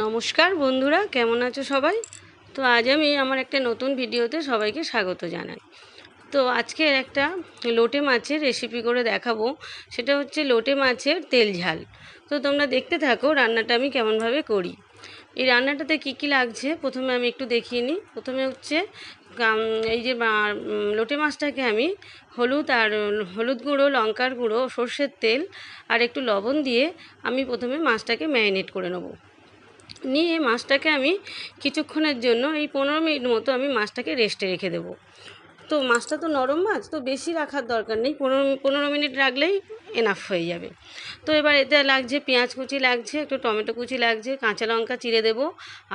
নমস্কার বন্ধুরা, কেমন আছো সবাই? তো আজ আমি আমার একটা নতুন ভিডিওতে সবাইকে স্বাগত জানাই। তো আজকে একটা লোটে মাছের রেসিপি করে দেখাবো। সেটা হচ্ছে লোটে মাছের তেল ঝাল। তো তোমরা দেখতে থাকো রান্নাটা আমি কেমনভাবে করি। এই রান্নাটাতে কি কি লাগছে প্রথমে আমি একটু দেখিয়ে নিই। প্রথমে হচ্ছে এই যে লোটে মাছটাকে আমি হলুদ আর হলুদ গুঁড়ো, লঙ্কার গুঁড়ো, সর্ষের তেল আর একটু লবণ দিয়ে আমি প্রথমে মাছটাকে ম্যারিনেট করে নেব। নিয়ে মাছটাকে আমি কিছুক্ষণের জন্য, এই পনেরো মিনিট মতো আমি মাছটাকে রেস্টে রেখে দেবো। তো মাছটা তো নরম মাছ, তো বেশি রাখার দরকার নেই। পনেরো পনেরো মিনিট রাখলেই এনাফ হয়ে যাবে। তো এবার এতে লাগছে, পেঁয়াজ কুচি লাগছে, একটু টমেটো কুচি লাগছে, কাঁচা লঙ্কা চিড়ে দেবো,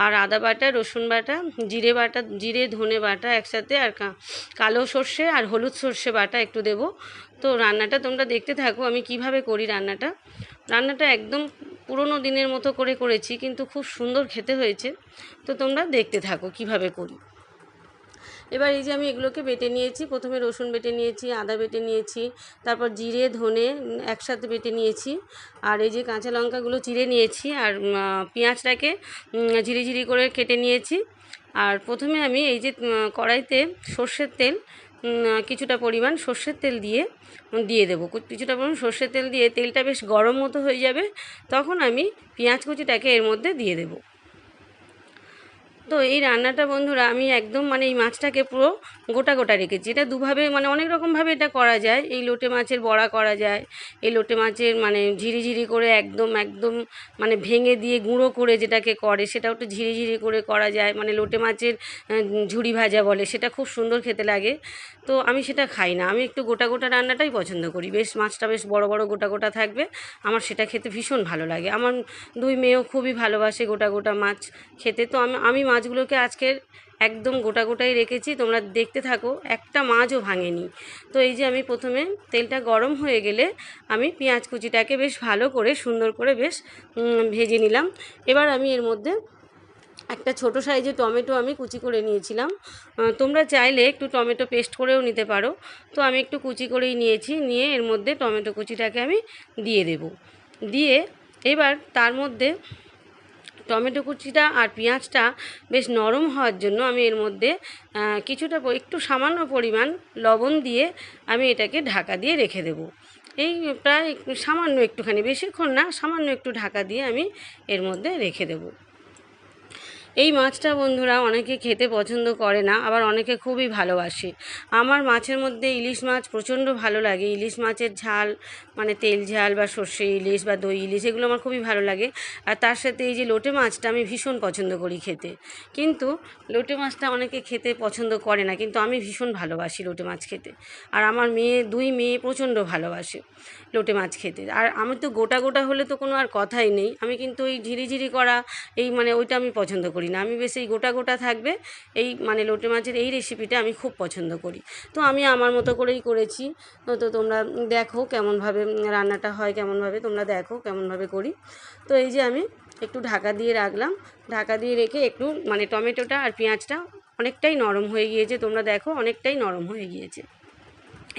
আর আদা বাটা, রসুন বাটা, জিরে বাটা, জিরে, ধনে বাটা একসাথে, আর কালো সর্ষে আর হলুদ সর্ষে বাটা একটু দেবো। তো রান্নাটা তোমরা দেখতে থাকো, আমি কীভাবে করি রান্নাটা। রান্নাটা একদম পুরোনো দিনের মতো করে করেছি কিন্তু খুব সুন্দর খেতে হয়েছে। তো তোমরা দেখতে থাকো কীভাবে করি। এবার এই যে আমি এগুলোকে বেটে নিয়েছি প্রথমে রসুন বেটে নিয়েছি আদা বেটে নিয়েছি তারপর জিরে ধনে একসাথে বেটে নিয়েছি আর এই যে কাঁচা লঙ্কাগুলো চিড়ে নিয়েছি আর পেঁয়াজটাকে উম, ঝিরি ঝিরি করে কেটে নিয়েছি। আর প্রথমে আমি এই যে কড়াইতে সর্ষের তেল কিছুটা পরিমাণ সর্ষের তেল দিয়ে দিয়ে দেবো। কিছুটা পরিমাণ সর্ষের তেল দিয়ে তেলটা বেশ গরম মতো হয়ে যাবে, তখন আমি পেঁয়াজ কুচিটাকে এর মধ্যে দিয়ে দেবো। তো এই রান্নাটা বন্ধুরা আমি একদম মানে এই মাছটাকে পুরো গোটা গোটা রেখেছি। এটা দুভাবে মানে অনেক রকমভাবে এটা করা যায়। এই লোটে মাছের বড়া করা যায়। এই লোটে মাছের মানে ঝিরি ঝিরি করে একদম একদম মানে ভেঙে দিয়ে গুঁড়ো করে যেটাকে করে, সেটাও একটু ঝিরি ঝিরি করে করা যায়। মানে লোটে মাছের ঝুড়ি ভাজা বলে, সেটা খুব সুন্দর খেতে লাগে। তো আমি সেটা খাই না। আমি একটু গোটা গোটা রান্নাটাই পছন্দ করি। বেশ মাছটা বেশ বড় বড় গোটা গোটা থাকবে। আমার সেটা খেতে ভীষণ ভালো লাগে। আমার দুই মেয়েও খুবই ভালোবাসে গোটা গোটা মাছ খেতে। তো আমি আমি মাছগুলোকে আজকের একদম গোটা গোটাই রেখেছি, তোমরা দেখতে থাকো, একটা মাছও ভাঙেনি। তো এই যে আমি প্রথমে তেলটা গরম হয়ে গেলে আমি পেঁয়াজ কুচিটাকে বেশ ভালো করে, সুন্দর করে বেশ ভেজে নিলাম। এবার আমি এর মধ্যে একটা ছোট সাইজে টমেটো আমি কুচি করে নিয়েছিলাম। তোমরা চাইলে একটু টমেটো পেস্ট করেও নিতে পারো। তো আমি একটু কুচি করেই নিয়েছি, নিয়ে এর মধ্যে টমেটো কুচিটাকে আমি দিয়ে দেব। দিয়ে এবার তার মধ্যে টমেটো কুচিটা আর পেঁয়াজটা বেশ নরম হওয়ার জন্য আমি এর মধ্যে কিছুটা একটু সামান্য পরিমাণ লবণ দিয়ে আমি এটাকে ঢাকা দিয়ে রেখে দেব। এই প্রায় সামান্য একটুখানি, বেশিক্ষণ না, সামান্য একটু ঢাকা দিয়ে আমি এর মধ্যে রেখে দেবো। এই মাছটা বন্ধুরা অনেকে খেতে পছন্দ করে না, আবার অনেকে খুবই ভালোবাসে। আমার মাছের মধ্যে ইলিশ মাছ প্রচণ্ড ভালো লাগে। ইলিশ মাছের ঝাল মানে তেল ঝাল বা সর্ষে ইলিশ বা দই ইলিশ, এগুলো আমার খুবই ভালো লাগে। আর তার সাথে এই যে লোটে মাছটা আমি ভীষণ পছন্দ করি খেতে। কিন্তু লোটে মাছটা অনেকে খেতে পছন্দ করে না, কিন্তু আমি ভীষণ ভালোবাসি লোটে মাছ খেতে। আর আমার মেয়ে, দুই মেয়ে প্রচণ্ড ভালোবাসে লোটে মাছ খেতে। আর আমি তো গোটা গোটা হলে তো কোনো আর কথাই নেই। আমি কিন্তু ওই ঝিরি ঝিরি করা, এই মানে ওইটা আমি পছন্দ করি না। আমি বেশ এই গোটা গোটা থাকবে এই মানে লোটে মাছের এই রেসিপিটা আমি খুব পছন্দ করি। তো আমি আমার মতো করেই করেছি। তো তোমরা দেখো কেমনভাবে রান্নাটা হয়, কেমনভাবে তোমরা দেখো কেমনভাবে করি। তো এই যে আমি একটু ঢাকা দিয়ে রাখলাম। ঢাকা দিয়ে রেখে একটু মানে টমেটোটা আর পেঁয়াজটা অনেকটাই নরম হয়ে গিয়েছে। তোমরা দেখো অনেকটাই নরম হয়ে গিয়েছে।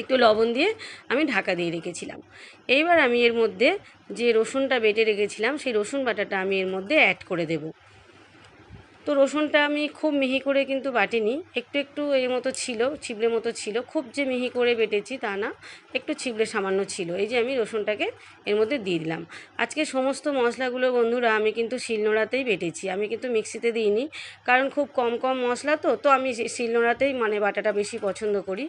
একটু লবণ দিয়ে আমি ঢাকা দিয়ে রেখেছিলাম। এইবার আমি এর মধ্যে যে রসুনটা বেটে রেখেছিলাম, সেই রসুন বাটাটা আমি এর মধ্যে অ্যাড করে দেব। তো রসুনটা আমি খুব মিহি করে কিন্তু বাটিনি। একটু একটু এর মতো ছিল, ছিবড়ে মতো ছিল। খুব যে মিহি করে বেটেছি তা না, একটু ছিবড়ে সামান্য ছিল। এই যে আমি রসুনটাকে এর মধ্যে দিয়ে দিলাম। আজকে সমস্ত মশলাগুলো বন্ধুরা আমি কিন্তু শিলনোড়াতেই বেটেছি। আমি কিন্তু মিক্সিতে দিইনি, কারণ খুব কম কম মশলা তো তো আমি শিলনোড়াতেই মানে বাটাটা বেশি পছন্দ করি।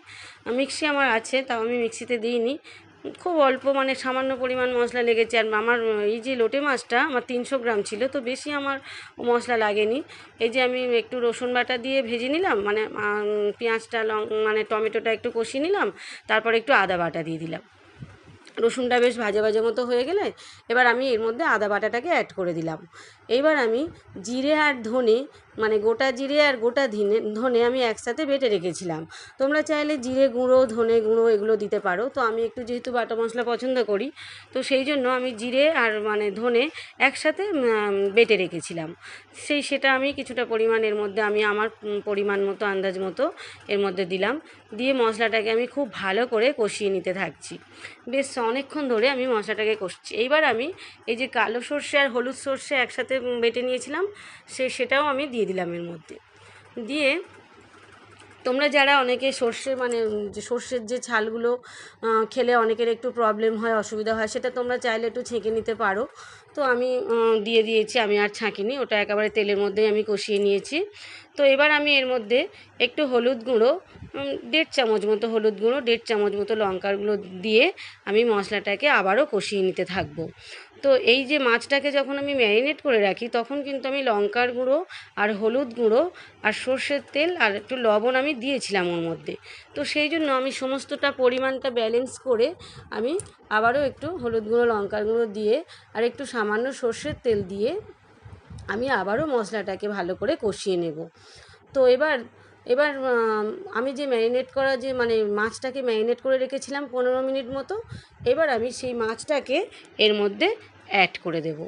মিক্সি আমার আছে, তাও আমি মিক্সিতে দিইনি। খুব অল্প মানে সামান্য পরিমাণ মশলা লেগেছে। আর আমার, এই যে লোটে মাছটা, আমার তিনশো গ্রাম ছিল, তো বেশি আমার মশলা লাগেনি। এই যে আমি একটু রসুন বাটা দিয়ে ভেজে নিলাম মানে পেঁয়াজটা, লং মানে টমেটোটা একটু কষিয়ে নিলাম, তারপর একটু আদা বাটা দিয়ে দিলাম। রসুনটা বেশ ভাজা ভাজা মতো হয়ে গেলে, এবার আমি এর মধ্যে আদা বাটাটাকে অ্যাড করে দিলাম। এইবার আমি জিরে আর ধনে মানে গোটা জিরে আর গোটা ধিনে, ধনে আমি একসাথে বেটে রেখেছিলাম। তোমরা চাইলে জিরে গুঁড়ো, ধনে গুঁড়ো এগুলো দিতে পারো। তো আমি একটু যেহেতু বাটা মশলা পছন্দ করি, তো সেই জন্য আমি জিরে আর মানে ধনে একসাথে বেটে রেখেছিলাম। সেই সেটা আমি কিছুটা পরিমাণের মধ্যে আমি আমার পরিমাণ মতো, আন্দাজ মতো এর মধ্যে দিলাম। দিয়ে মশলাটাকে আমি খুব ভালো করে কষিয়ে নিতে থাকছি। বেশ অনেকক্ষণ ধরে আমি মশলাটাকে কষছি। এইবার আমি এই যে কালো সর্ষে আর হলুদ সর্ষে একসাথে বেটে নিয়েছিলাম, সে সেটাও আমি দিয়ে দিলাম এর মধ্যে। দিয়ে তোমরা যারা অনেকে সর্ষে মানে যে সর্ষের যে ছালগুলো খেলে অনেকের একটু প্রবলেম হয়, অসুবিধা হয়, সেটা তোমরা চাইলে একটু ছেঁকে নিতে পারো। তো আমি দিয়ে দিয়েছি, আমি আর ছাঁকিনি, ওটা একেবারে তেলের মধ্যেই আমি কষিয়ে নিয়েছি। তো এবার আমি এর মধ্যে একটু হলুদ গুঁড়ো দেড় চামচ মতো হলুদ গুঁড়ো, দেড় চামচ মতো লঙ্কার গুঁড়ো দিয়ে আমি মশলাটাকে আবারও কষিয়ে নিতে থাকব। তো এই যে মাছটাকে যখন আমি ম্যারিনেট করে রাখি, তখন কিন্তু আমি লঙ্কার গুঁড়ো আর হলুদ গুঁড়ো আর সর্ষের তেল আর একটু লবণ আমি দিয়েছিলাম ওর মধ্যে। তো সেই জন্য আমি সমস্তটা পরিমাণটা ব্যালেন্স করে আমি আবারও একটু হলুদ গুঁড়ো, লঙ্কার গুঁড়ো দিয়ে আর একটু সামান্য সর্ষের তেল দিয়ে আমি আবারও মশলাটাকে ভালো করে কষিয়ে নেব। তো এবার এবার আমি যে ম্যারিনেট করা যে মানে মাছটাকে ম্যারিনেট করে রেখেছিলাম পনেরো মিনিট মতো, এবার আমি সেই মাছটাকে এর মধ্যে অ্যাড করে দেবো।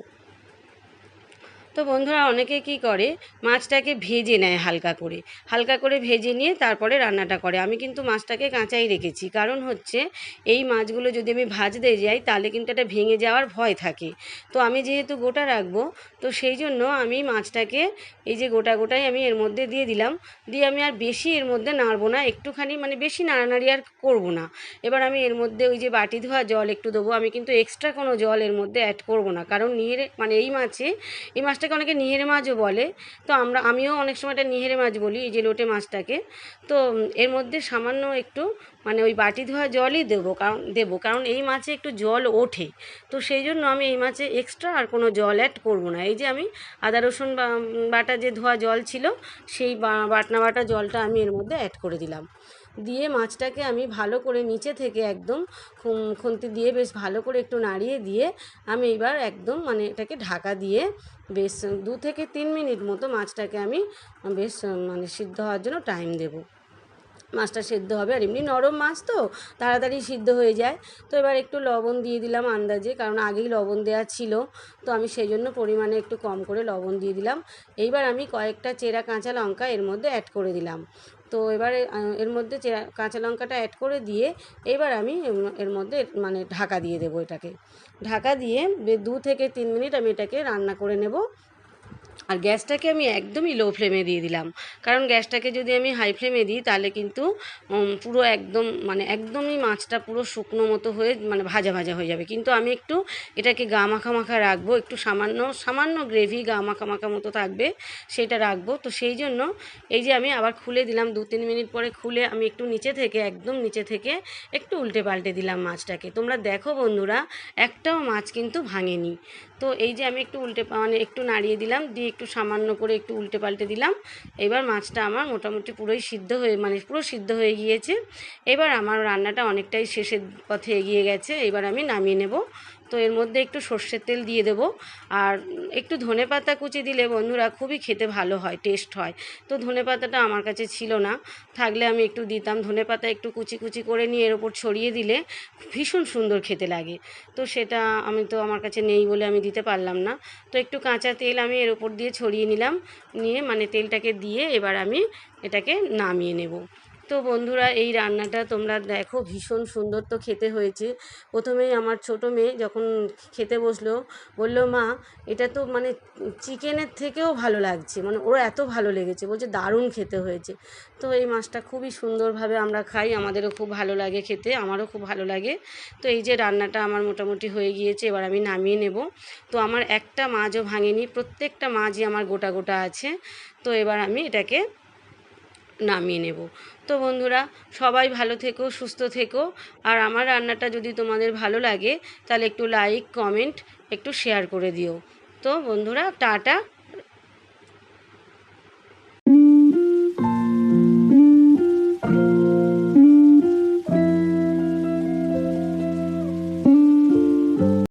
তো বন্ধুরা অনেকে কি করে? মাছটাকে ভেজে নেয় হালকা করে। হালকা করে ভেজে নিয়ে তারপরে রান্নাটা করে। আমি কিন্তু মাছটাকে কাঁচাই রেখেছি। কারণ হচ্ছে, এই মাছগুলো যদি আমি ভাজতে যাই, তাহলে কিন্তু এটা ভেঙে যাওয়ার ভয় থাকে। তো আমি যেহেতু গোটা রাখব, তো সেই জন্য আমি মাছটাকে এই যে গোটা গোটাই আমি এর মধ্যে দিয়ে দিলাম। দিয়ে আমি আর বেশি এর মধ্যে নাড়বো না। একটুখানি মানে বেশি নাড়ানাড়ি আর করব না। এবার আমি এর মধ্যে ওই যে বাটি ধোয়া জল একটু দেবো। আমি কিন্তু এক্সট্রা কোনো জল এর মধ্যে অ্যাড করব না। কারণ নিহেরে মানে এই মাছে এই মাছটাকে অনেকে নিহেরে মাছও বলে। তো আমরা, আমিও অনেক সময় এটা নিহেরে মাছ বলি, এই যে লোটে মাছটাকে। তো এর মধ্যে সামান্য একটু মানে ওই বাটি ধোয়া জলই দেবো, কারণ দেবো, কারণ এই মাছে একটু জল ওঠে। তো সেই জন্য আমি এই মাছে এক্সট্রা আর কোনো জল অ্যাড করব না। এই যে আমি আদা, রসুন বাটা যে ধোয়া জল ছিল, সেই বাটনা বাটা জলটা আমি এর মধ্যে অ্যাড করে দিলাম। দিয়ে মাছটাকে আমি ভালো করে নিচে থেকে একদম খুন্তি দিয়ে বেশ ভালো করে একটু নাড়িয়ে দিয়ে আমি এবার একদম মানে এটাকে ঢাকা দিয়ে বেশ দু থেকে তিন মিনিট মতো মাছটাকে আমি বেশ মানে সিদ্ধ হওয়ার জন্য টাইম দেবো। মাছটা সেদ্ধ হবে আর এমনি নরম মাছ তো, তাড়াতাড়ি সিদ্ধ হয়ে যায়। তো এবার একটু লবণ দিয়ে দিলাম আন্দাজে, কারণ আগেই লবণ দেওয়া ছিল, তো আমি সেই জন্য পরিমাণে একটু কম করে লবণ দিয়ে দিলাম। এইবার আমি কয়েকটা চেরা কাঁচা লঙ্কা এর মধ্যে অ্যাড করে দিলাম। তো এবারে এর মধ্যে কাঁচা লঙ্কাটা অ্যাড করে দিয়ে এবার আমি এর মধ্যে মানে ঢাকা দিয়ে দেবো এটাকে। ঢাকা দিয়ে দু থেকে তিন মিনিট আমি এটাকে রান্না করে নেব। আর গ্যাসটাকে আমি একদমই লো ফ্লেমে দিয়ে দিলাম। কারণ গ্যাসটাকে যদি আমি হাই ফ্লেমে দিই, তাহলে কিন্তু পুরো একদম মানে একদমই মাছটা পুরো শুকনো মতো হয়ে মানে ভাজা ভাজা হয়ে যাবে। কিন্তু আমি একটু এটাকে গা মাখা মাখা রাখব, একটু সামান্য সামান্য গ্রেভি গা মাখা মাখা মতো থাকবে, সেটা রাখব। তো সেই জন্য এই যে আমি আবার খুলে দিলাম, দু তিন মিনিট পরে খুলে আমি একটু নিচে থেকে, একদম নিচে থেকে একটু উল্টে পাল্টে দিলাম মাছটাকে। তোমরা দেখো বন্ধুরা, একটাও মাছ কিন্তু ভাঙেনি। তো এই যে আমি একটু উল্টে মানে একটু নাড়িয়ে দিলাম, দিয়ে একটু সামান্য করে একটু উল্টে পাল্টে দিলাম। এবার মাছটা আমার মোটামুটি পুরোই সিদ্ধ হয়ে মানে পুরো সিদ্ধ হয়ে গিয়েছে। এবার আমার রান্নাটা অনেকটাই শেষের পথে এগিয়ে গেছে। এবার আমি নামিয়ে নেব। তো এর মধ্যে একটু সর্ষের তেল দিয়ে দেবো। আর একটু ধনে পাতা কুচি দিলে বন্ধুরা খুবই খেতে ভালো হয় টেস্ট হয়। তো ধনে পাতাটা আমার কাছে ছিল না। থাকলে আমি একটু দিতাম। ধনে পাতা একটু কুচি কুচি করে নিয়ে এর ওপর ছড়িয়ে দিলে ভীষণ সুন্দর খেতে লাগে। তো সেটা আমি তো আমার কাছে নেই বলে আমি দিতে পারলাম না। তো একটু কাঁচা তেল আমি এর ওপর দিয়ে ছড়িয়ে নিলাম। নিয়ে মানে তেলটাকে দিয়ে এবার আমি এটাকে নামিয়ে নেব। তো বন্ধুরা, এই রান্নাটা তোমরা দেখো ভীষণ সুন্দর তো খেতে হয়েছে। প্রথমেই আমার ছোটো মেয়ে যখন খেতে বসল, বলল, মা, এটা তো মানে চিকেনের থেকেও ভালো লাগছে। মানে ওর এত ভালো লেগেছে, বলছে দারুণ খেতে হয়েছে। তো এই মাছটা খুবই সুন্দরভাবে আমরা খাই। আমাদেরও খুব ভালো লাগে খেতে, আমারও খুব ভালো লাগে। তো এই যে রান্নাটা আমার মোটামুটি হয়ে গিয়েছে, এবার আমি নামিয়ে নেব। তো আমার একটা মাছও ভাঙেনি, প্রত্যেকটা মাছই আমার গোটা গোটা আছে। তো এবার আমি এটাকে নামিয়ে নেব। তো বন্ধুরা, সবাই ভালো থেকো, সুস্থ থেকো। আর আমার রান্নাটা যদি তোমাদের ভালো লাগে, তাহলে একটু লাইক কমেন্ট একটু শেয়ার করে দিও। তো বন্ধুরা, টাটা।